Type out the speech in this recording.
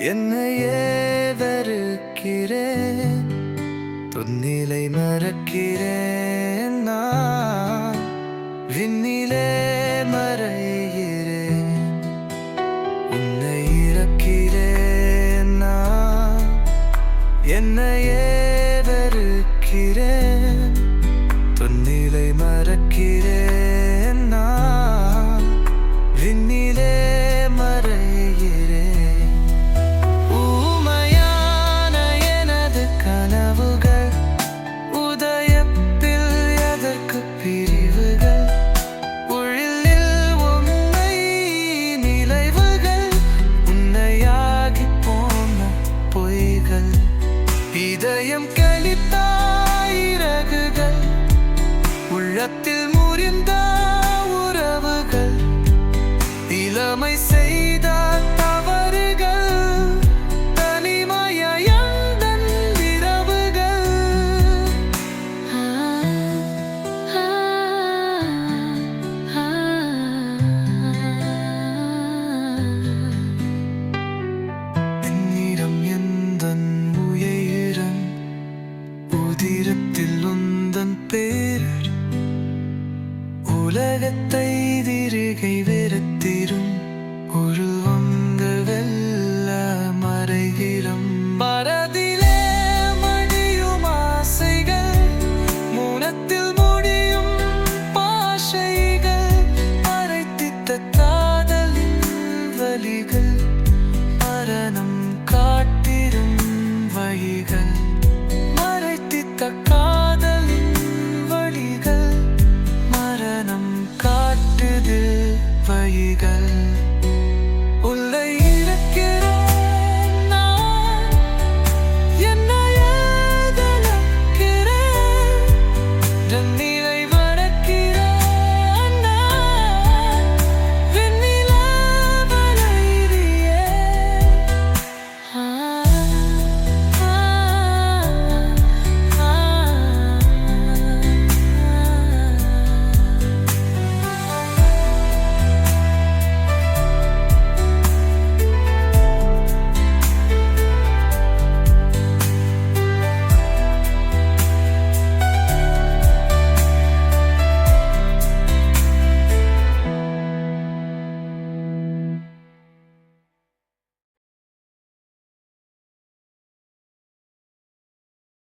என்னையே வெறுக்கிறேன் தொன்னிலை மறக்கிறேன் நான். விண்ணிலே மறைகிறேன். உன்னை இறக்கிறேன் நான். என்னையே வெறுக்கிறேன் இதயம் கழித்தாயிரகுகள் உள்ளத்தில் முறிந்தார் செய்திருகை வெறுத்திரும் உருவங்கள் வெல்ல மறைகிறோம் மறதி